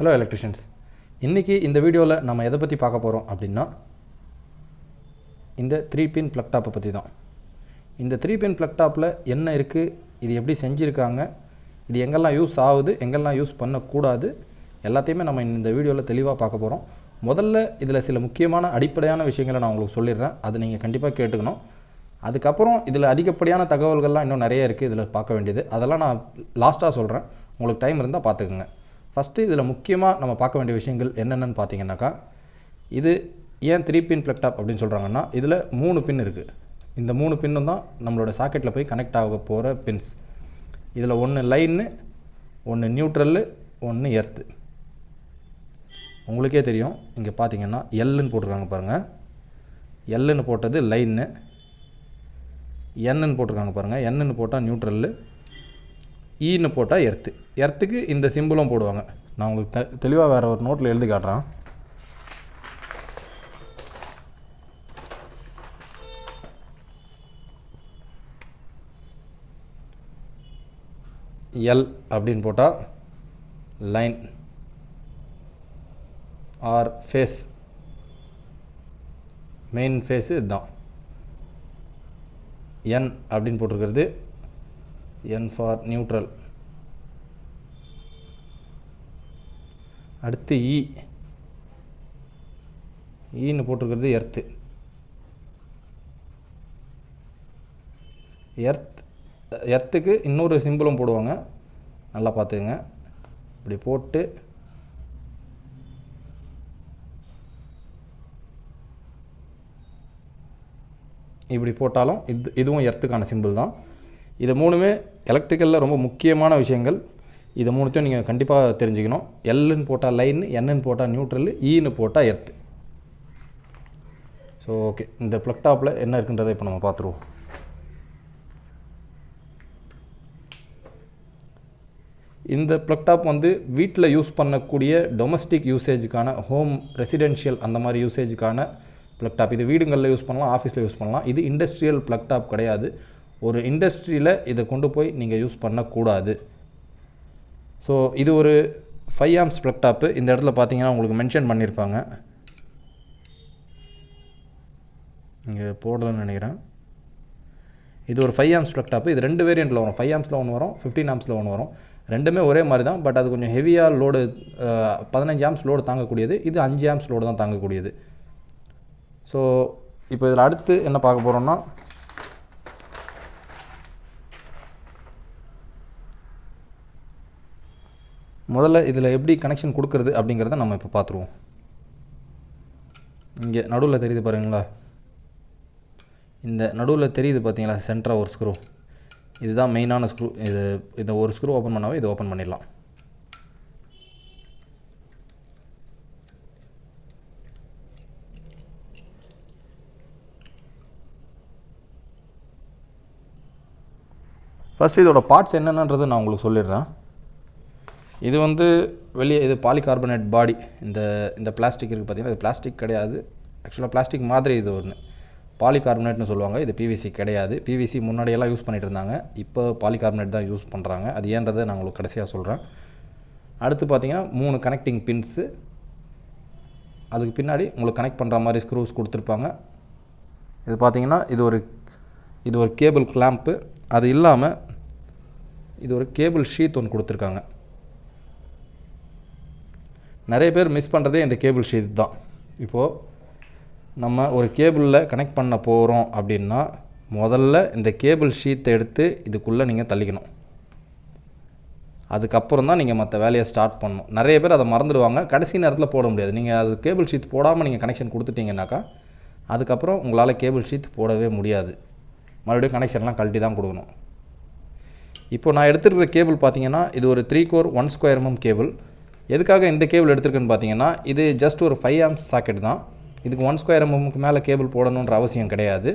Hello electricians இன்றைக்கி இந்த வீடியோவில் நம்ம எதை பற்றி பார்க்க போகிறோம் அப்படின்னா இந்த த்ரீ பின் ப்ளக் டாப்பை பற்றி தான் இந்த த்ரீ பின் ப்ளக் டாப்பில் என்ன இருக்குது இது எப்படி செஞ்சுருக்காங்க இது எங்கெல்லாம் யூஸ் ஆகுது எங்கெல்லாம் யூஸ் பண்ணக்கூடாது எல்லாத்தையுமே நம்ம இந்த வீடியோவில் தெளிவாக பார்க்க போகிறோம் முதல்ல இதில் சில முக்கியமான அடிப்படையான விஷயங்களை நான் உங்களுக்கு சொல்லிடுறேன். அது நீங்கள் கண்டிப்பாக கேட்டுக்கணும். அதுக்கப்புறம் இதில் அதிகப்படியான தகவல்கள்லாம் இன்னும் நிறைய இருக்குது இதில் பார்க்க வேண்டியது. அதெல்லாம் நான் லாஸ்ட்டாக சொல்கிறேன் உங்களுக்கு டைம் இருந்தால் பார்த்துக்குங்க. ஃபஸ்ட்டு இதில் முக்கியமாக நம்ம பார்க்க வேண்டிய விஷயங்கள் என்னென்னு பார்த்தீங்கன்னாக்கா இது ஏன் த்ரீ பின் ப்ளக்டாப் அப்படின்னு சொல்கிறாங்கன்னா இதில் மூணு பின் இருக்குது இந்த மூணு பின்னும் தான் நம்மளோட சாக்கெட்டில் போய் கனெக்ட் ஆக போகிற பின்ஸ் இதில் ஒன்று லைன்னு ஒன்று நியூட்ரல்லு ஒன்று எர்த்து உங்களுக்கே தெரியும் இங்கே பார்த்தீங்கன்னா எல்லுன்னு போட்டிருக்காங்க பாருங்கள் எல்லுன்னு போட்டது லைன்னு என்னன்னு போட்டிருக்காங்க பாருங்கள் என்னன்னு போட்டால் நியூட்ரல்லு ஈன்னு போட்டால் எர்த்து எர்த்துக்கு இந்த சிம்பிளும் போடுவாங்க. நான் உங்களுக்கு தெ தெளிவாக வேறு ஒரு நோட்டில் எழுதி காட்டுறேன். எல் அப்படின்னு போட்டால் line or phase main phase இதுதான். என் அப்படின்னு போட்டிருக்கிறது என் ஃபார் நியூட்ரல் அடுத்து e. e இ ஈன்னு போட்டிருக்கிறது எர்த்து எர்த் எர்த்துக்கு இன்னொரு சிம்பிளும் போடுவாங்க. நல்லா பார்த்துக்குங்க. இப்படி போட்டு இப்படி போட்டாலும் இது இதுவும் எர்த்துக்கான சிம்பிள் தான். இது மூணுமே எலக்ட்ரிக்கலில் ரொம்ப முக்கியமான விஷயங்கள். இதை மூணுத்தையும் நீங்கள் கண்டிப்பாக தெரிஞ்சுக்கணும். எல்லுன்னு போட்டால் லைன் என்னன்னு போட்டால் நியூட்ரல் ஈன்னு e போட்டால் எர்த்து ஸோ ஓகே இந்த ப்ளக் டாப்பில் என்ன இருக்குன்றதை இப்போ நம்ம பார்த்துருவோம். இந்த ப்ளக் டாப் வந்து வீட்டில் யூஸ் பண்ணக்கூடிய டொமஸ்டிக் யூசேஜுக்கான ஹோம் ரெசிடென்ஷியல் அந்த மாதிரி யூசேஜுக்கான ப்ளக் டாப் இது வீடுங்களில் யூஸ் பண்ணலாம் ஆஃபீஸில் யூஸ் பண்ணலாம். இது இண்டஸ்ட்ரியல் ப்ளக் டாப் கிடையாது. ஒரு இண்டஸ்ட்ரியில் இதை கொண்டு போய் நீங்கள் யூஸ் பண்ணக்கூடாது. ஸோ இது ஒரு ஃபைவ் ஆம்ஸ் ப்ளக் டாப்பு இந்த இடத்துல பார்த்தீங்கன்னா உங்களுக்கு மென்ஷன் பண்ணியிருப்பாங்க இங்கே போடலன்னு நினைக்கிறேன். இது ஒரு ஃபைவ் ஆம்ஸ் ப்ளக் டாப்பு இது ரெண்டு வேரியண்ட்டில் வரும். ஃபைவ் ஆம்ஸில் ஒன்று வரும் ஃபிஃப்டீன் ஆம்ஸில் ஒன்று வரும். ரெண்டுமே ஒரே மாதிரி தான். பட் அது கொஞ்சம் ஹெவியாக லோடு பதினஞ்சு ஆம்ஸ் லோடு தாங்கக்கூடியது. இது அஞ்சு ஆம்ஸ் லோடு தான் தாங்கக்கூடியது. ஸோ இப்போ இதில் அடுத்து என்ன பார்க்க போகிறோம்னா முதல்ல இதில் எப்படி கனெக்ஷன் கொடுக்குறது அப்படிங்கிறத நம்ம இப்போ பார்த்துருவோம். இங்கே நடுவில் தெரியுது பாருங்களா? இந்த நடுவில் தெரியுது பார்த்தீங்களா சென்டராக ஒரு ஸ்க்ரூ இதுதான் மெயினான ஸ்க்ரூ இது இந்த ஒரு ஸ்க்ரூ ஓப்பன் பண்ணாவே இது ஓப்பன் பண்ணிடலாம். ஃபஸ்ட்டு இதோட பார்ட்ஸ் என்னென்னன்றது நான் உங்களுக்கு சொல்லிடுறேன். இது வந்து வெளியே இது பாலிகார்பனேட் பாடி. இந்த இந்த பிளாஸ்டிக் இருக்குது பார்த்தீங்கன்னா இது பிளாஸ்டிக் கிடையாது. ஆக்சுவலாக பிளாஸ்டிக் மாதிரி இது ஒன்று பாலிகார்பனேட்னு சொல்லுவாங்க. இது பிவிசி கிடையாது. பிவிசி முன்னாடியெல்லாம் யூஸ் பண்ணிகிட்டு இருந்தாங்க. இப்போ பாலிகார்பனேட் தான் யூஸ் பண்ணுறாங்க அது ஏன்றதை நான் உங்களுக்கு கடைசியாக சொல்கிறேன் அடுத்து பார்த்தீங்கன்னா மூணு கனெக்டிங் பின்ஸு அதுக்கு பின்னாடி உங்களுக்கு கனெக்ட் பண்ணுற மாதிரி ஸ்க்ரூஸ் கொடுத்துருப்பாங்க. இது பார்த்தீங்கன்னா இது ஒரு இது ஒரு கேபிள் கிளாம்ப்பு அது இல்லாமல் இது ஒரு கேபிள் ஷீத் ஒன்று கொடுத்துருக்காங்க. நிறைய பேர் மிஸ் பண்ணுறதே இந்த கேபிள் ஷீட் தான். இப்போது நம்ம ஒரு கேபிளில் கனெக்ட் பண்ண போகிறோம் அப்படின்னா முதல்ல இந்த கேபிள் ஷீத்தை எடுத்து இதுக்குள்ளே நீங்கள் தள்ளிக்கணும். அதுக்கப்புறம் தான் நீங்கள் மற்ற வேலையை ஸ்டார்ட் பண்ணணும். நிறைய பேர் அதை மறந்துடுவாங்க. கடைசி நேரத்தில் போட முடியாது. நீங்கள் அது கேபிள் ஷீட் போடாமல் நீங்கள் கனெக்ஷன் கொடுத்துட்டீங்கன்னாக்கா அதுக்கப்புறம் உங்களால் கேபிள் ஷீட் போடவே முடியாது. மறுபடியும் கனெக்ஷன்லாம் கழட்டி தான் கொடுக்கணும். இப்போ நான் எடுத்துருக்கிற கேபிள் பார்த்தீங்கன்னா இது ஒரு three core one square MM cable எதுக்காக இந்த கேபிள் எடுத்திருக்குன்னு பார்த்தீங்கன்னா இது ஜஸ்ட் ஒரு ஃபைவ் ஆம்ஸ் சாக்கெட் தான். இதுக்கு ஒன் ஸ்கொயர் எம்எம்க்கு மேலே கேபிள் போடணுன்ற அவசியம் கிடையாது.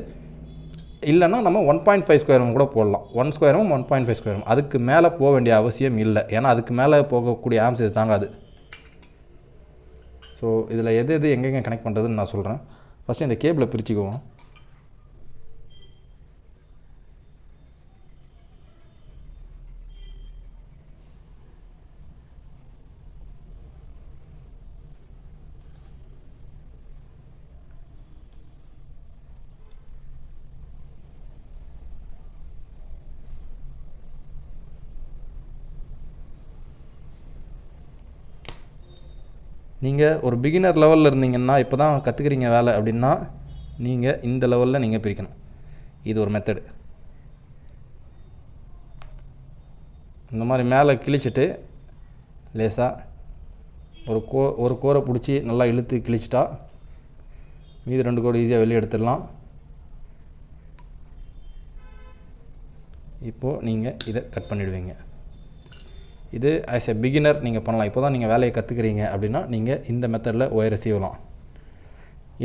இல்லைன்னா நம்ம one point five square M கூட போடலாம். One square M one point five square M அதுக்கு மேலே போக வேண்டிய அவசியம் இல்லை. ஏன்னா அதுக்கு மேலே போகக்கூடிய ஆம்ஸ் இது தாங்காது. ஸோ இதில் எது எது எங்கெங்கே கனெக்ட் பண்ணுறதுன்னு நான் சொல்கிறேன் ஃபஸ்ட்டு இந்த கேபிளை பிரிச்சுக்குவோம். நீங்கள் ஒரு பிகினர் லெவலில் இருந்தீங்கன்னா இப்போ தான் கற்றுக்குறீங்க வேலை அப்படின்னா நீங்கள் இந்த லெவலில் நீங்கள் பிரிக்கணும். இது ஒரு மெத்தடு இந்த மாதிரி மேலே கிழிச்சிட்டு லேசாக ஒரு கோ ஒரு கோரை பிடிச்சி நல்லா இழுத்து கிழிச்சிட்டா மீதி ரெண்டு கோடு ஈஸியாக வெளியே எடுத்துடலாம். இப்போது நீங்கள் இதை கட் பண்ணிவிடுவீங்க இது ஆஸ் எ பிகினர் நீங்கள் பண்ணலாம். இப்போ தான் நீங்கள் வேலையை கற்றுக்குறீங்க அப்படின்னா நீங்கள் இந்த மெத்தடில் ஒயரை சீவலாம்.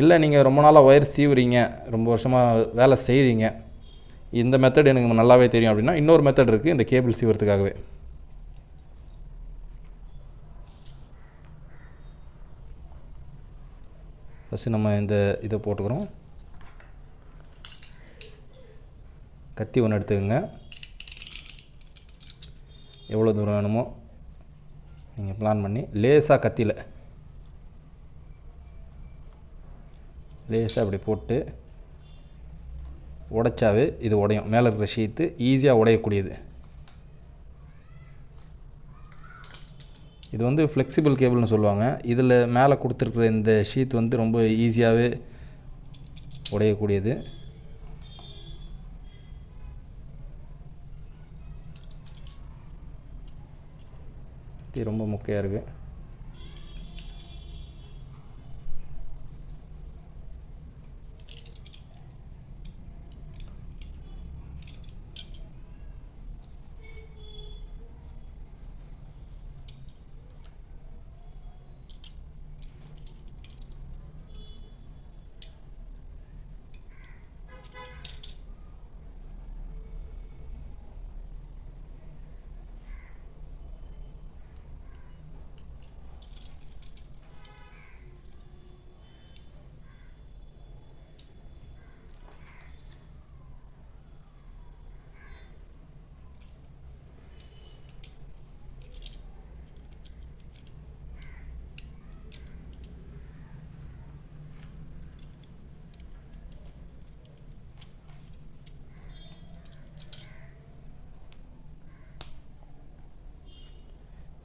இல்லை நீங்கள் ரொம்ப நாளாக ஒயர் சீவுறீங்க ரொம்ப வருஷமாக வேலை செய்கிறீங்க இந்த மெத்தட் எனக்கு நல்லாவே தெரியும் அப்படின்னா இன்னொரு மெத்தட் இருக்குது இந்த கேபிள் சீவுறதுக்காகவே. ஃபஸ்ட்டு நம்ம இந்த இதை போட்டுக்கிறோம். கத்தி ஒன்று எடுத்துக்கோங்க. எவ்வளோ தூரம் வேணுமோ நீங்கள் பிளான் பண்ணி லேசாக கத்தியில். லேசாக அப்படி போட்டு உடைச்சாவே இது உடையும். மேலே இருக்கிற ஷீத்து ஈஸியாக உடையக்கூடியது. இது வந்து ஃப்ளெக்சிபிள் கேபிள்னு சொல்லுவாங்க. இதில் மேலே கொடுத்துருக்குற இந்த ஷீத் வந்து ரொம்ப ஈஸியாகவே உடையக்கூடியது. இது ரொம்ப முக்கியம் இருக்குது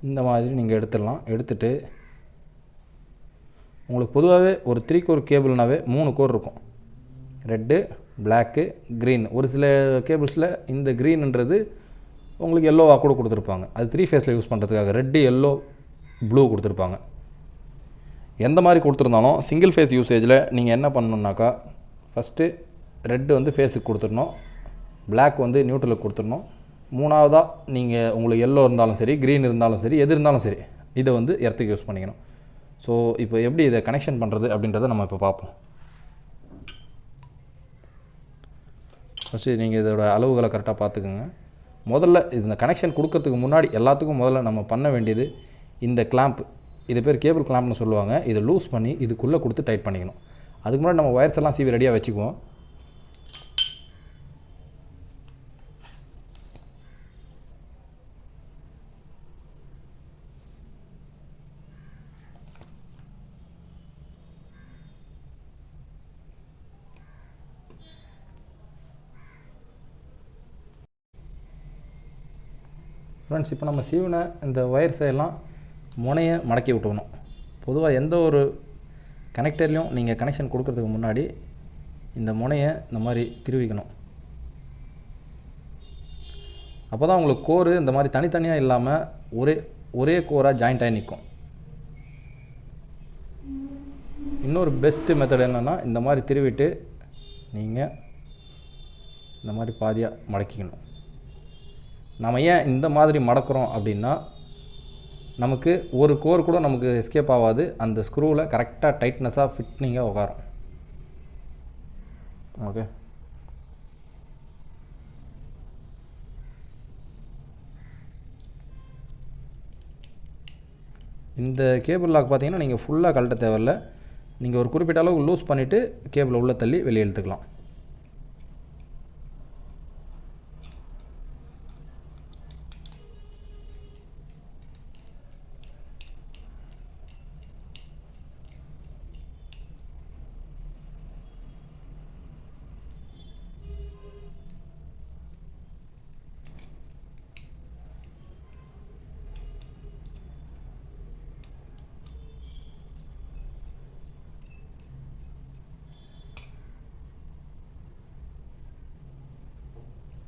இந்த மாதிரி நீங்கள் எடுத்துடலாம். எடுத்துட்டு உங்களுக்கு பொதுவாகவே ஒரு த்ரீ கோர் கேபிள்னாவே மூணு கோர் இருக்கும். ரெட்டு பிளாக்கு க்ரீன் ஒரு சில கேபிள்ஸில் இந்த க்ரீன்ன்றது உங்களுக்கு எல்லோவாக கூட கொடுத்துருப்பாங்க. அது த்ரீ ஃபேஸில் யூஸ் பண்ணுறதுக்காக ரெட்டு எல்லோ ப்ளூ கொடுத்துருப்பாங்க. எந்த மாதிரி கொடுத்துருந்தாலும் சிங்கிள் ஃபேஸ் யூசேஜில் நீங்கள் என்ன பண்ணணுன்னாக்கா ஃபஸ்ட்டு ரெட்டு வந்து ஃபேஸுக்கு கொடுத்துடணும். பிளாக் வந்து நியூட்ரலுக்கு கொடுத்துடணும். மூணாவதாக நீங்கள் உங்களுக்கு எல்லோ இருந்தாலும் சரி க்ரீன் இருந்தாலும் சரி எது இருந்தாலும் சரி இதை வந்து எர்த்துக்கு யூஸ் பண்ணிக்கணும். ஸோ இப்போ எப்படி இதை கனெக்ஷன் பண்ணுறது அப்படின்றத நம்ம இப்போ பார்ப்போம். ஃபஸ்ட்டு நீங்கள் இதோட அளவுகளை கரெக்டாக பார்த்துக்குங்க. முதல்ல இந்த கனெக்ஷன் கொடுக்கறதுக்கு முன்னாடி எல்லாத்துக்கும் முதல்ல நம்ம பண்ண வேண்டியது இந்த கிளாம்ப் இது பேர் கேபிள் கிளாம்ப்னு சொல்லுவாங்க. இதை லூஸ் பண்ணி இதுக்குள்ளே கொடுத்து டைட் பண்ணிக்கணும். அதுக்கு முன்னாடி நம்ம ஒயர்ஸ் எல்லாம் சீவி ரெடியாக வச்சுக்குவோம். ஃப்ரெண்ட்ஸ் இப்போ நம்ம சீவனை இந்த ஒயர்ஸை எல்லாம் முனையை மடக்கி விட்டுக்கணும். பொதுவாக எந்த ஒரு கனெக்டர்லேயும் நீங்கள் கனெக்ஷன் கொடுக்கறதுக்கு முன்னாடி இந்த முனையை இந்த மாதிரி திருவிக்கணும். அப்போ தான் உங்களுக்கு கோரு இந்த மாதிரி தனித்தனியாக இல்லாமல் ஒரே ஒரே கோராக ஜாயிண்ட் ஆகி நிற்கும். இன்னொரு பெஸ்ட்டு மெத்தட் என்னென்னா இந்த மாதிரி திருவிட்டு நீங்கள் இந்த மாதிரி பாதியாக மடக்கிக்கணும். நம்ம ஏன் இந்த மாதிரி மடக்கிறோம் அப்படின்னா நமக்கு ஒரு கோர் கூட நமக்கு எஸ்கேப் ஆகாது. அந்த ஸ்க்ரூவில் கரெக்டாக டைட்னஸாக ஃபிட்னிங்காக உட்காரும் ஓகே இந்த கேபிள் லாக் பார்த்தீங்கன்னா நீங்கள் ஃபுல்லாக கழட்ட தேவையில்ல. நீங்கள் ஒரு குறிப்பிட்ட அளவுக்கு லூஸ் பண்ணிவிட்டு கேபிளை உள்ளே தள்ளி வெளியே இழுத்துக்கலாம்.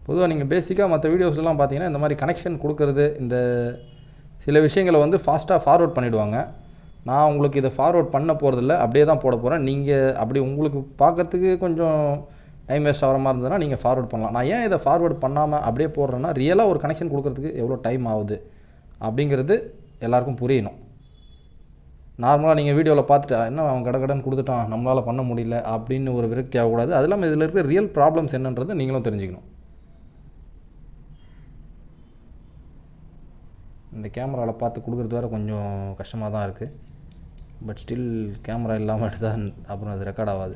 பொதுவாக நீங்கள் பேசிக்காக மற்ற வீடியோஸ்லாம் பார்த்தீங்கன்னா இந்த மாதிரி கனெக்ஷன் கொடுக்கறது இந்த சில விஷயங்களை வந்து ஃபாஸ்ட்டாக ஃபார்வர்ட் பண்ணிவிடுவாங்க நான் உங்களுக்கு இதை ஃபார்வர்ட் பண்ண போகிறதில்ல அப்படியே தான் போட போகிறேன் நீங்கள் அப்படி உங்களுக்கு பார்க்கறதுக்கு கொஞ்சம் டைம் வேஸ்ட் ஆகிற மாதிரி இருந்ததுன்னா நீங்கள் ஃபார்வர்ட் பண்ணலாம். நான் ஏன் இதை ஃபார்வர்ட் பண்ணாமல் அப்படியே போடுறேன்னா ரியலாக ஒரு கனெக்ஷன் கொடுக்கறதுக்கு எவ்வளோ டைம் ஆகுது அப்படிங்கிறது எல்லாருக்கும் புரியணும். நார்மலாக நீங்கள் வீடியோவில் பார்த்துட்டு என்ன அவன் கட கடன் கொடுத்துட்டான் நம்மளால் பண்ண முடியல அப்படின்னு ஒரு விரக்தி ஆகக்கூடாது. அது இல்லாமல் இதில் இருக்கிற ரியல் ப்ராப்ளம்ஸ் என்னன்றது நீங்களும் தெரிஞ்சுக்கணும். இந்த கேமராவில் பார்த்து கொடுக்குறது வேறு கொஞ்சம் கஷ்டமாக தான் இருக்குது பட் ஸ்டில் கேமரா இல்லாமல் எடுத்தால் அப்புறம் அது ரெக்கார்ட் ஆகாது.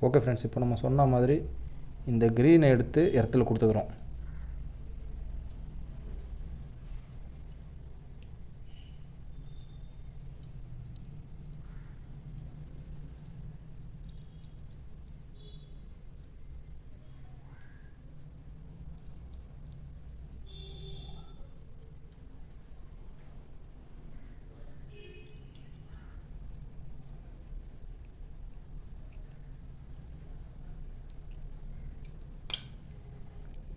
ஓகே ஃப்ரெண்ட்ஸ் இப்போ நம்ம சொன்ன மாதிரி இந்த க்ரீனை எடுத்து இடத்துல கொடுத்துக்குறோம்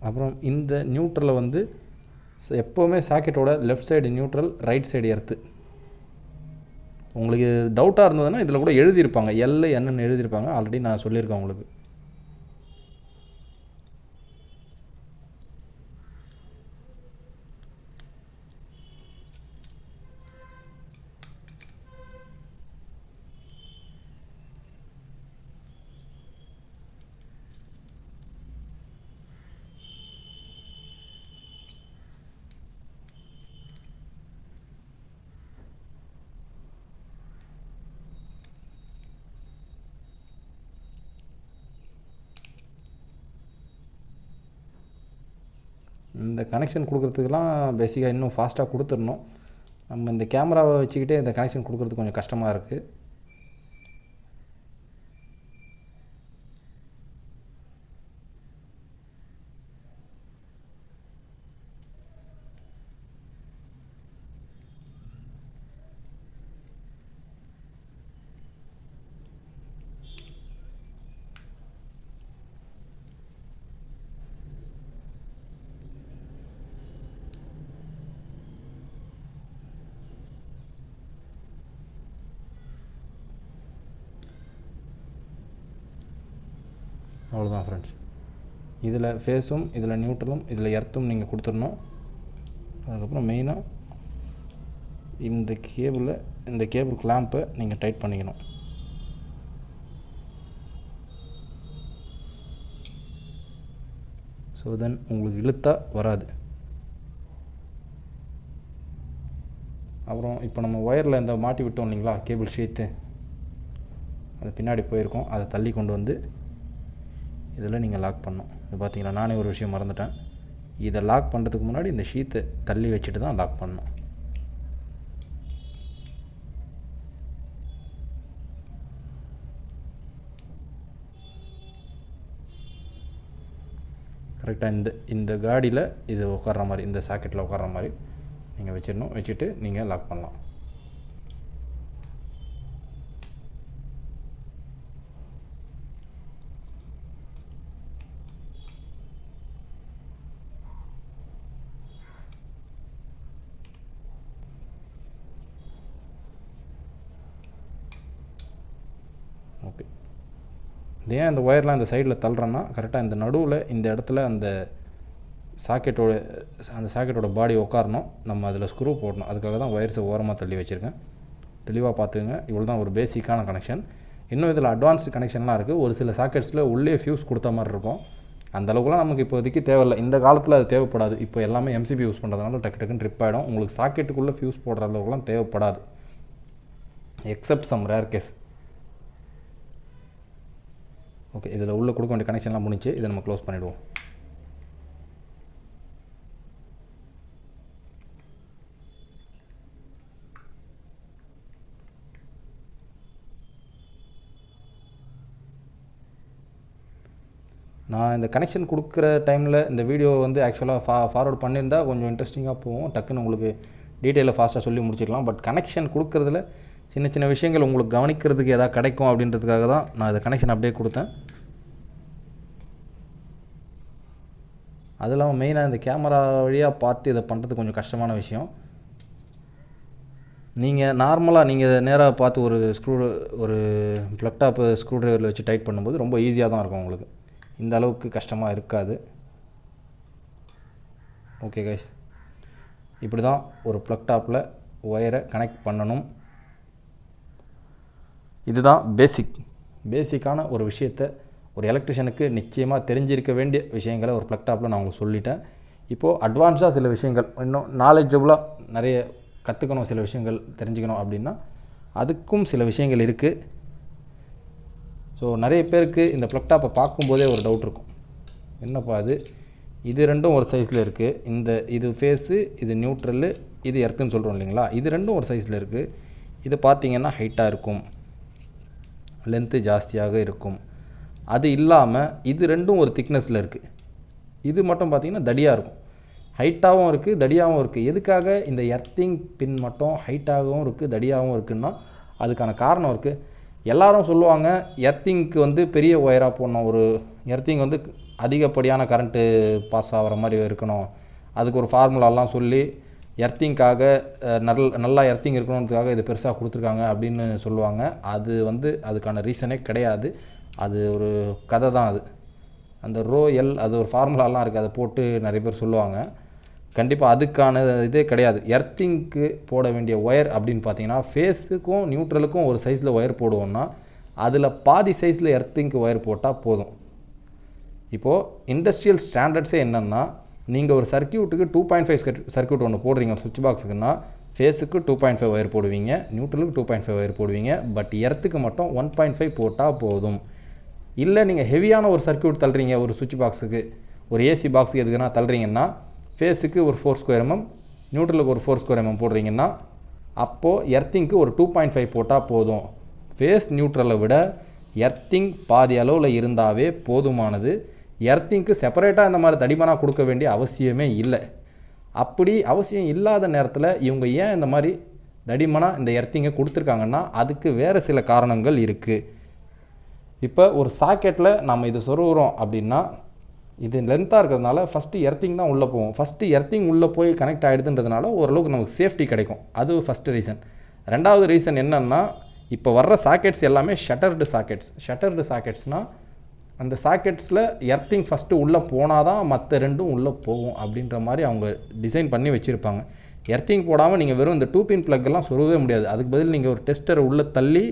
அப்புறம் இந்த நியூட்ரலை வந்து எப்போவுமே சாக்கெட்டோட left side neutral right side earth உங்களுக்கு டவுட்டாக இருந்ததுன்னா இதில் கூட எழுதியிருப்பாங்க. எல்லை என்னென்னு எழுதியிருப்பாங்க. ஆல்ரெடி நான் சொல்லியிருக்கேன் உங்களுக்கு. இந்த கனெக்ஷன் கொடுக்குறதுக்கெல்லாம் பேசிக்காக இன்னும் ஃபாஸ்ட்டாக கொடுத்துடணும். நம்ம இந்த கேமராவை வச்சுக்கிட்டே இந்த கனெக்ஷன் கொடுக்குறது கொஞ்சம் கஷ்டமாக இருக்குது அவ்வளோதான் ஃப்ரெண்ட்ஸ் இதில் ஃபேஸும் இதில் நியூட்ரலும் இதில் எர்த்தும் நீங்கள் கொடுத்துடணும். அதுக்கப்புறம் மெயினாக இந்த கேபிளில் இந்த கேபிள் கிளாம்பை நீங்கள் டைட் பண்ணிக்கணும். ஸோ தென் உங்களுக்கு இழுத்தா வராது. அப்புறம் இப்போ நம்ம ஒயரில் இந்த மாட்டி விட்டோம் இல்லைங்களா கேபிள் ஷீத்து அது பின்னாடி போயிருக்கோம் அதை தள்ளி கொண்டு வந்து இதில் நீங்கள் லாக் பண்ணணும். இது பார்த்தீங்களா? நானே ஒரு விஷயம் மறந்துட்டேன். இதை லாக் பண்ணுறதுக்கு முன்னாடி இந்த ஷீத்தை தள்ளி வச்சுட்டு தான் லாக் பண்ணணும். கரெக்டாக இந்த இந்த காடியில் இது உட்கார்ற மாதிரி இந்த சாக்கெட்டில் உட்கார்ற மாதிரி நீங்கள் வச்சிடணும். வச்சுட்டு நீங்கள் லாக் பண்ணலாம் ஓகே இது ஏன் அந்த ஒயர்லாம் இந்த சைடில் தள்ளுறேன்னா கரெக்டாக இந்த நடுவில் இந்த இடத்துல அந்த சாக்கெட்டோட அந்த சாக்கெட்டோட பாடி உட்காரணும் நம்ம அதில் ஸ்க்ரூ போடணும். அதுக்காக தான் ஒயர்ஸை ஓரமாக தள்ளி வச்சுருக்கேன். தெளிவாக பார்த்துங்க இவ்வளோ தான் ஒரு பேசிக்கான கனெக்ஷன் இன்னும் இதில் அட்வான்ஸ்டு கனெக்ஷன்லாம் இருக்குது ஒரு சில சாக்கெட்ஸில் உள்ளே ஃபியூஸ் கொடுத்த மாதிரி இருக்கும். அந்த அளவுக்குலாம் நமக்கு இப்போதைக்கு தேவையில்லை. இந்த காலத்தில் அது தேவைப்படாது. இப்போ எல்லாமே எம்சிபி யூஸ் பண்ணுறதுனால டக்கு டக்குன்னு ட்ரிப் ஆகிடும் உங்களுக்கு சாக்கெட்டுக்குள்ளே ஃபியூஸ் போடுற அளவுக்குலாம் தேவைப்படாது. Except some rare case okay இதில் உள்ளே கொடுக்க வேண்டிய கனெக்ஷன்லாம் முடிஞ்சு இதை நம்ம க்ளோஸ் பண்ணிவிடுவோம் நான் இந்த கனெக்ஷன் கொடுக்குற டைமில் இந்த வீடியோ வந்து ஆக்சுவலாக ஃபா ஃபார்வர்ட் பண்ணியிருந்தா கொஞ்சம் இன்ட்ரெஸ்டிங்காக போகும். டக்குன்னு உங்களுக்கு டீட்டெயிலில் ஃபாஸ்ட்டாக சொல்லி முடிச்சிடலாம் பட் கனெக்ஷன் கொடுக்குறதுல சின்ன சின்ன விஷயங்கள் உங்களுக்கு கவனிக்கிறதுக்கு எதாவது கிடைக்கும் அப்படின்றதுக்காக தான் நான் இந்த கனெக்ஷன் அப்படியே கொடுத்தேன். அது இல்லாமல் மெயினாக இந்த கேமரா வழியாக பார்த்து இதை பண்ணுறது கொஞ்சம் கஷ்டமான விஷயம். நீங்கள் நார்மலாக நீங்கள் நேராக பார்த்து ஒரு ஸ்க்ரூ ஒரு ப்ளக் டாப்பு ஸ்க்ரூ ட்ரைவரில் வச்சு டைட் பண்ணும்போது ரொம்ப ஈஸியாக தான் இருக்கும் உங்களுக்கு. இந்த அளவுக்கு கஷ்டமாக இருக்காது. ஓகே கைஸ் இப்படி தான் ஒரு ப்ளக் டாப்பில் ஒயரை கனெக்ட் பண்ணணும். இதுதான் பேசிக் பேசிக்கான ஒரு விஷயத்தை ஒரு எலக்ட்ரிஷியனுக்கு நிச்சயமாக தெரிஞ்சிருக்க வேண்டிய விஷயங்களை ஒரு ப்ளக் டாப்பில் நான் உங்களுக்கு சொல்லிட்டேன். இப்போது அட்வான்ஸாக சில விஷயங்கள் இன்னும் நாலேஜபுளாக நிறைய கற்றுக்கணும் சில விஷயங்கள் தெரிஞ்சுக்கணும் அப்படின்னா அதுக்கும் சில விஷயங்கள் இருக்குது ஸோ நிறைய பேருக்கு இந்த ப்ளக் டாப்பை பார்க்கும்போதே ஒரு டவுட் இருக்கும். என்னப்பா அது இது ரெண்டும் ஒரு சைஸில் இருக்குது இந்த இது ஃபேஸு இது நியூட்ரலு இது எர்த்துன்னு சொல்கிறோம் இல்லைங்களா? இது ரெண்டும் ஒரு சைஸில் இருக்குது இது பார்த்திங்கன்னா ஹைட்டாக இருக்கும். லென்த்து ஜாஸ்தியாக இருக்கும். அது இல்லாமல் இது ரெண்டும் ஒரு திக்னஸில் இருக்குது இது மட்டும் பார்த்திங்கன்னா தடியாக இருக்கும். ஹைட்டாகவும் இருக்குது தடியாகவும் இருக்குது எதுக்காக இந்த எர்த்திங் பின் மட்டும் ஹைட்டாகவும் இருக்குது தடியாகவும் இருக்குன்னா அதுக்கான காரணம் இருக்குது எல்லாரும் சொல்லுவாங்க எர்த்திங்க்கு வந்து பெரிய ஒயராக போடணும். ஒரு எர்த்திங் வந்து அதிகப்படியான கரண்ட்டு பாஸ் ஆகிற மாதிரி இருக்கணும். அதுக்கு ஒரு ஃபார்முலாலாம் சொல்லி எர்த்திங்காக நல்ல நல்லா எர்த்திங் இருக்கணுன்றதுக்காக இது பெருசாக கொடுத்துருக்காங்க அப்படின்னு சொல்லுவாங்க. அது வந்து அதுக்கான ரீசனே கிடையாது. அது ஒரு கதை தான் அது. அந்த ரோ எல் அது ஒரு ஃபார்முலாலாம் இருக்குது அதை போட்டு நிறைய பேர் சொல்லுவாங்க. கண்டிப்பாக அதுக்கான இதே கிடையாது. எர்த்திங்க்கு போட வேண்டிய ஒயர் அப்படின்னு பார்த்தீங்கன்னா ஃபேஸுக்கும் நியூட்ரலுக்கும் ஒரு சைஸில் ஒயர் போடுவோம்னா அதில் பாதி சைஸில் எர்த்திங்க்கு ஒயர் போட்டால் போதும். இப்போது இண்டஸ்ட்ரியல் ஸ்டாண்டர்ட்ஸே என்னென்னா நீங்கள் ஒரு சர்க்கியூட்டுக்கு டூ பாயிண்ட் ஃபைவ் சர்க்கியூட் ஒன்று போடுறீங்க சுவிட்ச் பாக்ஸுக்குன்னா ஃபேஸுக்கு டூ பாயிண்ட் ஃபைவ் ஒயர் போடுவீங்க நியூட்ரலுக்கு டூ பாயிண்ட் ஃபைவ் ஒயர் போடுவீங்க பட் எர்த்துக்கு மட்டும் ஒன் பாயிண்ட் ஃபைவ் போட்டால் போதும். இல்லை நீங்கள் ஹெவியான ஒரு சர்க்கியூட் தள்ளுறீங்க ஒரு சுவிட்ச் பாக்ஸுக்கு ஒரு ஏசி பாக்ஸுக்கு எதுக்குன்னா தள்ளுறீங்கன்னா ஃபேஸுக்கு ஒரு ஃபோர் ஸ்கொயர் எம்எம் நியூட்ரலுக்கு ஒரு ஃபோர் ஸ்கொயர் எம்எம் போடுறீங்கன்னா அப்போது எர்த்திங்க்கு ஒரு டூ பாயிண்ட் ஃபைவ் போட்டால் போதும். ஃபேஸ் நியூட்ரலை விட எர்த்திங் பாதி அளவில் இருந்தாவே போதுமானது. எர்த்திங்க்கு செப்பரேட்டாக இந்த மாதிரி தடிமனாக கொடுக்க வேண்டிய அவசியமே இல்லை. அப்படி அவசியம் இல்லாத நேரத்தில் இவங்க ஏன் இந்த மாதிரி தடிமனாக இந்த எர்த்திங்கை கொடுத்துருக்காங்கன்னா அதுக்கு வேறு சில காரணங்கள் இருக்குது இப்போ ஒரு சாக்கெட்டில் நம்ம இது சொருகிறோம் அப்படின்னா இது லென்த்தாக இருக்கிறதுனால ஃபஸ்ட்டு எர்த்திங் தான் உள்ளே போகும். ஃபஸ்ட்டு எர்த்திங் உள்ளே போய் கனெக்ட் ஆகிடுதுன்றதுனால ஓரளவுக்கு நமக்கு சேஃப்டி கிடைக்கும். அது ஃபஸ்ட்டு ரீசன் ரெண்டாவது ரீசன் என்னென்னா இப்போ வர்ற சாக்கெட்ஸ் எல்லாமே ஷட்டர்டு சாக்கெட்ஸ் ஷட்டர்டு சாக்கெட்ஸ்னால் அந்த சாக்கெட்ஸில் எர்த்திங் ஃபஸ்ட்டு உள்ளே போனால் தான் மற்ற ரெண்டும் உள்ளே போகும் அப்படின்ற மாதிரி அவங்க டிசைன் பண்ணி வச்சுருப்பாங்க. எர்த்திங் போடாமல் நீங்கள் வெறும் இந்த டூ பின் ப்ளக்கெல்லாம் எல்லாம் சொருகவே முடியாது. அதுக்கு பதில் நீங்கள் ஒரு டெஸ்டரை உள்ளே தள்ளி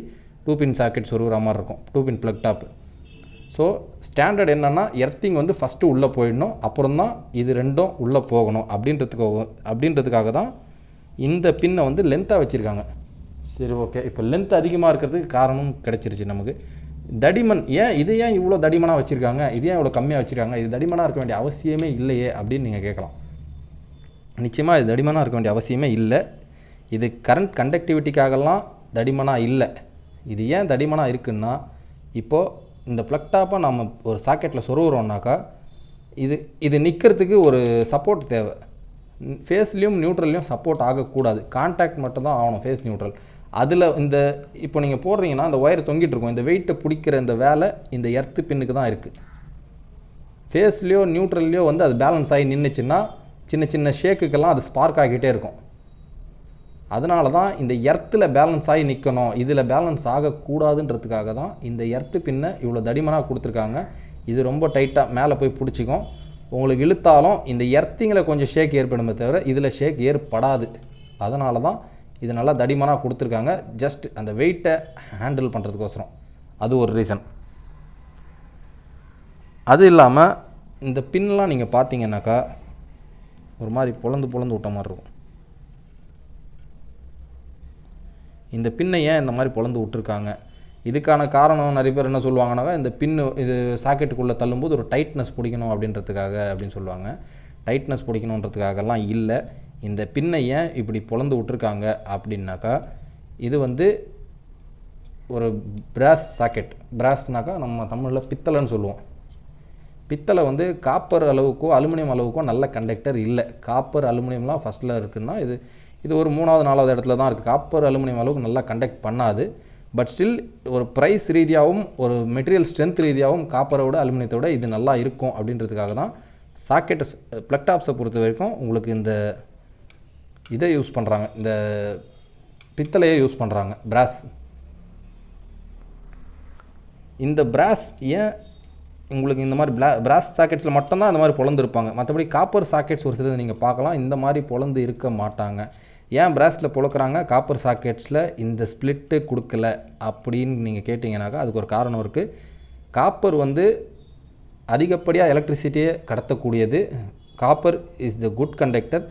டூ பின் சாக்கெட் சொருகிற மாதிரி இருக்கும். Two pin plug top so standard என்னென்னா எர்த்திங் வந்து ஃபஸ்ட்டு உள்ளே போயிடணும். அப்புறம் தான் இது ரெண்டும் உள்ளே போகணும். அப்படின்றதுக்காக அப்படின்றதுக்காக தான் இந்த பின்னை வந்து லென்த்தாக வச்சுருக்காங்க. சரி ஓகே இப்போ லென்த் அதிகமாக இருக்கிறதுக்கு காரணம் கிடச்சிருச்சு நமக்கு. தடிமன் ஏன் இது ஏன் இவ்வளோ தடிமனாக வச்சுருக்காங்க? இது ஏன் இவ்வளோ கம்மியாக வச்சுருக்காங்க? இது தடிமனாக இருக்க வேண்டிய அவசியமே இல்லையே அப்படின்னு நீங்கள் கேட்கலாம். நிச்சயமாக இது தடிமனாக இருக்க வேண்டிய அவசியமே இல்லை. இது கரண்ட் கண்டக்டிவிட்டிக்காகலாம் தடிமனாக இல்லை. இது ஏன் தடிமனாக இருக்குன்னா இப்போது இந்த ப்ளக் டாப்பை நம்ம ஒரு சாக்கெட்டில் சொருகிறோம்னாக்கா இது இது நிற்கிறதுக்கு ஒரு சப்போர்ட் தேவை. ஃபேஸ்லேயும் நியூட்ரல்லையும் சப்போர்ட் ஆகக்கூடாது. கான்டாக்ட் மட்டும்தான் ஆகணும் ஃபேஸ் நியூட்ரல் அதில் இந்த இப்போ நீங்கள் போடுறீங்கன்னா அந்த ஒயர் தொங்கிட்டு இருக்கும். இந்த வெயிட்டை பிடிக்கிற இந்த வேலை இந்த எர்த்து பின்னுக்கு தான் இருக்குது ஃபேஸ்லேயோ நியூட்ரல்லையோ வந்து அது பேலன்ஸ் ஆகி நின்றுச்சுன்னா சின்ன சின்ன ஷேக்குக்கெல்லாம் அது ஸ்பார்க் ஆகிட்டே இருக்கும். அதனால தான் இந்த எர்த்தில் பேலன்ஸ் ஆகி நிற்கணும் இதில் பேலன்ஸ் ஆகக்கூடாதுன்றதுக்காக தான் இந்த எர்த்து பின்னை இவ்வளோ தடிமனாக கொடுத்துருக்காங்க. இது ரொம்ப டைட்டாக மேலே போய் பிடிச்சிக்கும். உங்களுக்கு இழுத்தாலும் இந்த எர்த்திங்கில் கொஞ்சம் ஷேக் ஏற்படுமே தவிர இதில் ஷேக் ஏற்படாது. அதனால தான் இது நல்லா தடிமனாக கொடுத்துருக்காங்க. ஜஸ்ட் அந்த வெயிட்டை ஹேண்டில் பண்ணுறதுக்கோசரம் அது ஒரு ரீசன் அது இல்லாமல் இந்த பின்லாம் நீங்கள் பார்த்தீங்கன்னாக்கா ஒரு மாதிரி பொழந்து பொழந்து விட்ட மாதிரி இருக்கும். இந்த பின்னை ஏன் இந்த மாதிரி பொழந்து விட்டுருக்காங்க? இதுக்கான காரணம் நிறைய பேர் என்ன சொல்லுவாங்கன்னாக்கா இந்த பின்னு இது சாக்கெட்டுக்குள்ளே தள்ளும்போது ஒரு டைட்னஸ் பிடிக்கணும் அப்படின்றதுக்காக அப்படின்னு சொல்லுவாங்க. டைட்னஸ் பிடிக்கணுன்றதுக்காகலாம் இல்லை. இந்த பின்னை ஏன் இப்படி பொழந்து விட்டுருக்காங்க அப்படின்னாக்கா இது வந்து ஒரு பிராஸ் சாக்கெட் பிராஸ்னாக்கா நம்ம தமிழில் பித்தளைன்னு சொல்லுவோம். பித்தளை வந்து காப்பர் அளவுக்கோ அலுமினியம் அளவுக்கோ நல்ல கண்டக்டர் இல்லை. காப்பர் அலுமினியம்லாம் ஃபஸ்ட்டில் இருக்குன்னா இது இது ஒரு மூணாவது நாலாவது இடத்துல தான் இருக்குது காப்பர் அலுமினியம் அளவுக்கு நல்லா கண்டக்ட் பண்ணாது. பட் ஸ்டில் ஒரு ப்ரைஸ் ரீதியாகவும் ஒரு மெட்டீரியல் ஸ்ட்ரென்த் ரீதியாகவும் காப்பரை விட அலுமினியத்தை விட இது நல்லா இருக்கும் அப்படின்றதுக்காக தான் சாக்கெட்டை ப்ளக் டாப்ஸை பொறுத்த வரைக்கும் உங்களுக்கு இந்த இதை யூஸ் பண்ணுறாங்க இந்த பித்தளையை யூஸ் பண்ணுறாங்க பிராஸ் இந்த பிராஸ் ஏன் உங்களுக்கு இந்த மாதிரி பிளா பிராஸ் சாக்கெட்ஸில் மட்டும்தான் இந்த மாதிரி பொழந்துருப்பாங்க மற்றபடி காப்பர் சாக்கெட்ஸ் ஒரு சிலது நீங்கள் பார்க்கலாம். இந்த மாதிரி பொழந்து இருக்க மாட்டாங்க. ஏன் பிராஸில் பொழக்கிறாங்க? காப்பர் சாக்கெட்ஸில் இந்த ஸ்ப்ளிட்டு கொடுக்கல அப்படின்னு நீங்கள் கேட்டிங்கனாக்கா அதுக்கு ஒரு காரணம் இருக்குது காப்பர் வந்து அதிகப்படியாக எலக்ட்ரிசிட்டியை கடத்தக்கூடியது. Copper is the good conductor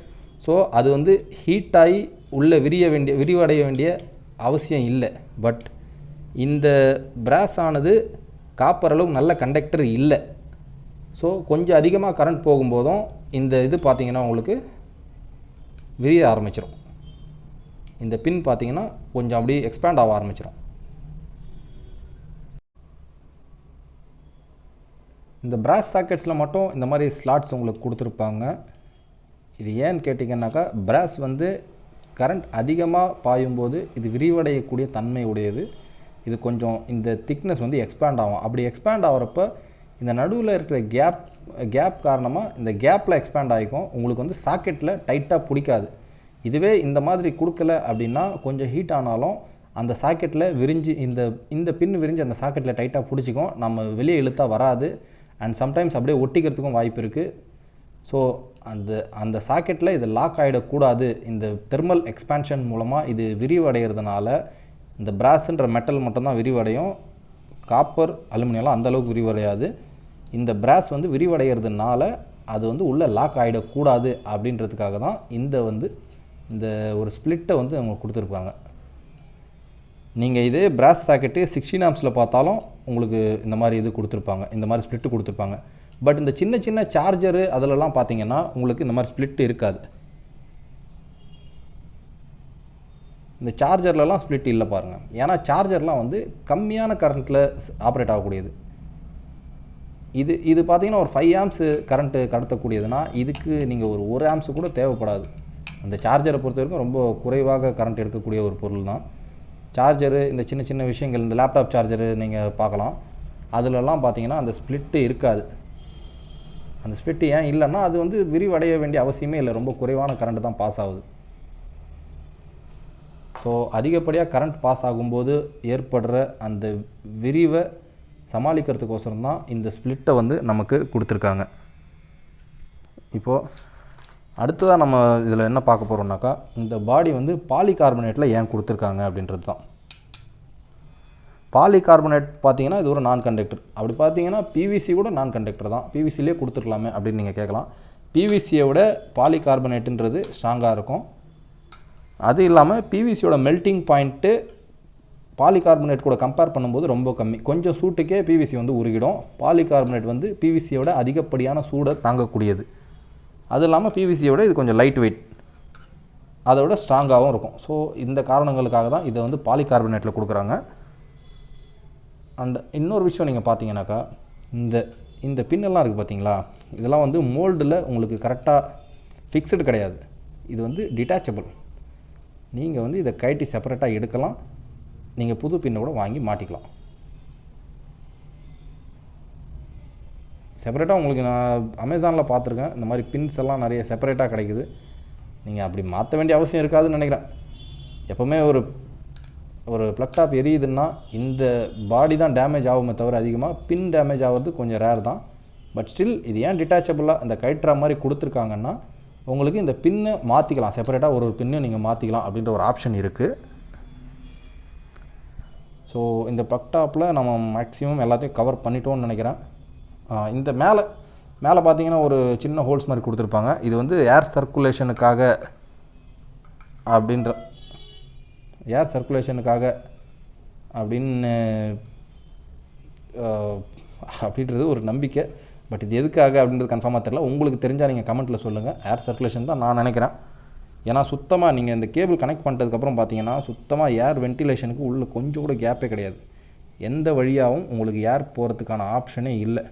so அது வந்து ஹீட் ஆகி உள்ளே விரிய வேண்டிய விரிவடைய வேண்டிய அவசியம் இல்லை. பட் இந்த பிராஸ் ஆனது காப்பர் அளவுக்கு நல்ல கண்டக்டர் இல்லை. ஸோ கொஞ்சம் அதிகமாக கரண்ட் போகும்போதும் இந்த இது பார்த்தீங்கன்னா உங்களுக்கு விரிய ஆரம்பிச்சிடும் இந்த பின் பார்த்தீங்கன்னா கொஞ்சம் அப்படியே எக்ஸ்பேண்ட் ஆக ஆரம்பிச்சிடும் இந்த பிராஸ் சாக்கெட்ஸில் மட்டும் இந்த மாதிரி ஸ்லாட்ஸ் உங்களுக்கு கொடுத்துருப்பாங்க. இது ஏன்னு கேட்டிங்கன்னாக்கா பிராஸ் வந்து கரண்ட் அதிகமாக பாயும்போது இது விரிவடையக்கூடிய தன்மை உடையது. இது கொஞ்சம் இந்த திக்னஸ் வந்து எக்ஸ்பேண்ட் ஆகும். அப்படி எக்ஸ்பேண்ட் ஆகிறப்ப இந்த நடுவில் இருக்கிற கேப் கேப் காரணமாக இந்த கேப்பில் எக்ஸ்பேண்ட் ஆகிக்கும். உங்களுக்கு வந்து சாக்கெட்டில் டைட்டாக பிடிக்காது. இதுவே இந்த மாதிரி கொடுக்கல அப்படின்னா கொஞ்சம் ஹீட் ஆனாலும் அந்த சாக்கெட்டில் விரிஞ்சு இந்த இந்த பின் விரிஞ்சு அந்த சாக்கெட்டில் டைட்டாக பிடிச்சிக்கும். நம்ம வெளியே இழுத்தா வராது. அண்ட் சம்டைம்ஸ் அப்படியே ஒட்டிக்கிறதுக்கும் வாய்ப்பு இருக்குது ஸோ அந்த அந்த சாக்கெட்டில் இது லாக் ஆகிடக்கூடாது இந்த தெர்மல் எக்ஸ்பேன்ஷன் மூலமாக இது விரிவடைகிறதுனால இந்த பிராஸ்ன்ற மெட்டல் மட்டும்தான் விரிவடையும். காப்பர் அலுமினியம்லாம் அந்தளவுக்கு விரிவடையாது. இந்த பிராஸ் வந்து விரிவடைகிறதுனால அது வந்து உள்ளே லாக் ஆகிடக்கூடாது அப்படின்றதுக்காக தான் இந்த வந்து இந்த ஒரு ஸ்ப்ளிட்டை வந்து அவங்க கொடுத்துருப்பாங்க நீங்கள் இதே பிராஸ் சாக்கெட்டு சிக்ஸ்டீன் ஆம்ஸில் பார்த்தாலும் உங்களுக்கு இந்த மாதிரி இது கொடுத்துருப்பாங்க. இந்த மாதிரி ஸ்ப்ளிட்டு கொடுத்துருப்பாங்க. பட் இந்த சின்ன சின்ன சார்ஜரு அதிலலாம் பார்த்தீங்கன்னா உங்களுக்கு இந்த மாதிரி ஸ்ப்ளிட் இருக்காது. இந்த சார்ஜர்லலாம் ஸ்ப்ளிட் இல்லை பாருங்கள் ஏன்னா சார்ஜர்லாம் வந்து கம்மியான கரண்ட்டில் ஆப்ரேட் ஆகக்கூடியது. இது இது பார்த்தீங்கன்னா ஒரு ஃபைவ் ஆம்ஸு கரண்ட்டு கடத்தக்கூடியதுன்னா இதுக்கு நீங்கள் ஒரு ஒரு ஆம்ஸு கூட தேவைப்படாது. அந்த சார்ஜரை பொறுத்த வரைக்கும் ரொம்ப குறைவாக கரண்ட் எடுக்கக்கூடிய ஒரு பொருள் தான். சார்ஜரு இந்த சின்ன சின்ன விஷயங்கள் இந்த லேப்டாப் சார்ஜரு நீங்கள் பார்க்கலாம். அதிலெல்லாம் பார்த்தீங்கன்னா அந்த ஸ்ப்ளிட்டு இருக்காது. அந்த ஸ்ப்ளிட்டு ஏன் இல்லைன்னா அது வந்து விரிவடைய வேண்டிய அவசியமே இல்லை. ரொம்ப குறைவான கரண்ட் தான் பாஸ் ஆகுது. ஸோ அதிகப்படியாக கரண்ட் பாஸ் ஆகும்போது ஏற்படுற அந்த விரிவை சமாளிக்கிறதுக்கோசரம் தான் இந்த ஸ்ப்ளிட்டை வந்து நமக்கு கொடுத்துருக்காங்க. இப்போது அடுத்ததாக நம்ம இதில் என்ன பார்க்க போகிறோம்னாக்கா இந்த பாடி வந்து பாலிகார்பனேட்டில் ஏன் கொடுத்துருக்காங்க அப்படின்றது தான். பாலிகார்பனேட் பார்த்தீங்கன்னா இது ஒரு நான் கண்டக்டர் அப்படி பார்த்தீங்கன்னா பிவிசி கூட நான் கண்டக்டர் தான் பிவிசிலே கொடுத்துருக்கலாமே அப்படின்னு நீங்கள் கேட்கலாம். பிவிசியை விட பாலிகார்பனேட்டுன்றது ஸ்ட்ராங்காக இருக்கும். அது இல்லாமல் பிவிசியோட மெல்ட்டிங் பாயிண்ட்டு பாலிகார்பனேட் கூட கம்பேர் பண்ணும்போது ரொம்ப கம்மி. கொஞ்சம் சூட்டுக்கே பிவிசி வந்து உருகிடும். பாலிகார்பனேட் வந்து பிவிசியோட அதிகப்படியான சூடை தாங்கக்கூடியது. அது இல்லாமல் பிவிசியோட இது கொஞ்சம் லைட் வெயிட் அதை விட ஸ்ட்ராங்காகவும் இருக்கும். ஸோ இந்த காரணங்களுக்காக தான் இதை வந்து பாலிகார்பனேட்டில் கொடுக்குறாங்க. அண்ட் இன்னொரு விஷயம் நீங்கள் பார்த்தீங்கன்னாக்கா இந்த இந்த பின்னெல்லாம் இருக்குது பார்த்தீங்களா? இதெல்லாம் வந்து மோல்டில் உங்களுக்கு கரெக்டாக ஃபிக்ஸ்டு கிடையாது. இது வந்து டிட்டாச்சபிள் நீங்கள் வந்து இதை கைட்டி செப்பரேட்டாக எடுக்கலாம். நீங்கள் புது பின்னை கூட வாங்கி மாட்டிக்கலாம். செப்பரேட்டாக உங்களுக்கு நான் அமேசானில் பார்த்துருக்கேன். இந்த மாதிரி பின்ஸ் எல்லாம் நிறைய செப்பரேட்டாக கிடைக்குது. நீங்கள் அப்படி மாற்ற வேண்டிய அவசியம் இருக்காதுன்னு நினைக்கிறேன். எப்போவுமே ஒரு ஒரு ப்ளக் டாப் எரியுதுன்னா இந்த பாடி தான் டேமேஜ் ஆகுமே தவிர அதிகமாக பின் டேமேஜ் ஆகிறது கொஞ்சம் ரேர் தான். பட் ஸ்டில் இது ஏன் டிட்டாச்சபிளாக இந்த கைட்ரா மாதிரி கொடுத்துருக்காங்கன்னா உங்களுக்கு இந்த பின்னு மாற்றிக்கலாம் செப்பரேட்டாக ஒரு ஒரு பின்னு நீங்கள் மாற்றிக்கலாம் அப்படின்ற ஒரு ஆப்ஷன் இருக்குது ஸோ இந்த ப்ளக் டாப்பில் நம்ம மேக்ஸிமம் எல்லாத்தையும் கவர் பண்ணிட்டோம்னு நினைக்கிறேன். இந்த மேலே மேலே பார்த்தீங்கன்னா ஒரு சின்ன ஹோல்ஸ் மாதிரி கொடுத்துருப்பாங்க. இது வந்து ஏர் சர்க்குலேஷனுக்காக அப்படின்ற ஏர் சர்க்குலேஷனுக்காக அப்படின்னு அப்படின்றது ஒரு நம்பிக்கை. பட் இது எதுக்காக அப்படின்றது கன்ஃபார்மாக தெரியல. உங்களுக்கு தெரிஞ்சால் நீங்கள் கமெண்ட்டில் சொல்லுங்கள் ஏர் சர்க்குலேஷன் தான் நான் நினைக்கிறேன். ஏன்னா சுத்தமாக நீங்கள் இந்த கேபிள் கனெக்ட் பண்ணிட்டதுக்கப்புறம் பார்த்தீங்கன்னா சுத்தமாக ஏர் வென்டிலேஷனுக்கு உள்ளே கொஞ்சம் கூட கேப்பே கிடையாது. எந்த வழியாகவும் உங்களுக்கு ஏர் போகிறதுக்கான ஆப்ஷனே இல்லை.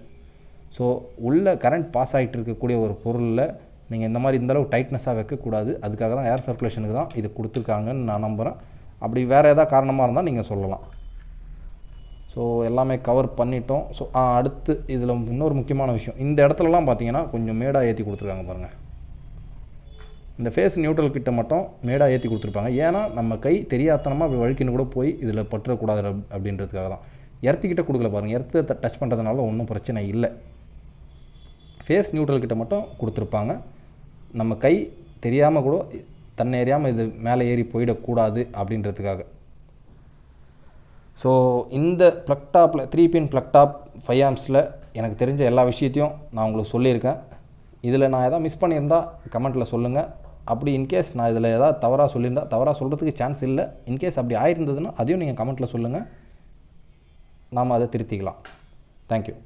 ஸோ உள்ள கரண்ட் பாஸ் ஆகிட்டு இருக்கக்கூடிய ஒரு பொருளில் நீங்கள் இந்த மாதிரி இந்த அளவு டைட்னஸாக வைக்கக்கூடாது. அதுக்காக தான் ஏர் சர்க்குலேஷனுக்கு தான் இது கொடுத்துருக்காங்கன்னு நான் நம்புகிறேன் அப்படி வேறு ஏதாவது காரணமாக இருந்தால் நீங்கள் சொல்லலாம். ஸோ எல்லாமே கவர் பண்ணிட்டோம். ஸோ அடுத்து இதில் இன்னொரு முக்கியமான விஷயம். இந்த இடத்துலலாம் பார்த்தீங்கன்னா கொஞ்சம் மேடாக ஏற்றி கொடுத்துருக்காங்க பாருங்கள் இந்த ஃபேஸ் நியூட்ரல் கிட்ட மட்டும் மேடாக ஏற்றி கொடுத்துருப்பாங்க. ஏன்னா நம்ம கை தெரியாத்தனமாக அப்படி வழுக்கின்னு கூட போய் இதில் பற்றக்கூடாது அப்படின்றதுக்காக தான். எர்த்துக்கிட்ட கொடுக்கல பாருங்கள் எர்த்து டச் பண்ணுறதுனால ஒன்றும் பிரச்சனை இல்லை. ஃபேஸ் நியூட்ரல் கிட்ட மட்டும் கொடுத்துருப்பாங்க. நம்ம கை தெரியாமல் கூட தன்னை எறியாமல் இது மேலே ஏறி போயிடக்கூடாது அப்படின்றதுக்காக. ஸோ இந்த ப்ளக் டாப்பில் த்ரீ பின் ப்ளக்டாப் ஃபைவ் ஆம்ஸில் எனக்கு தெரிஞ்ச எல்லா விஷயத்தையும் நான் உங்களுக்கு சொல்லியிருக்கேன். இதில் நான் எதாவது மிஸ் பண்ணியிருந்தா கமெண்ட்டில் சொல்லுங்கள் அப்படி இன்கேஸ் நான் இதில் எதாவது தவறாக சொல்லியிருந்தா தவறாக சொல்கிறதுக்கு சான்ஸ் இல்லை. இன்கேஸ் அப்படி ஆயிருந்ததுன்னா அதையும் நீங்கள் கமெண்ட்டில் சொல்லுங்கள் நாம் அதை திருத்திக்கலாம். தேங்க்யூ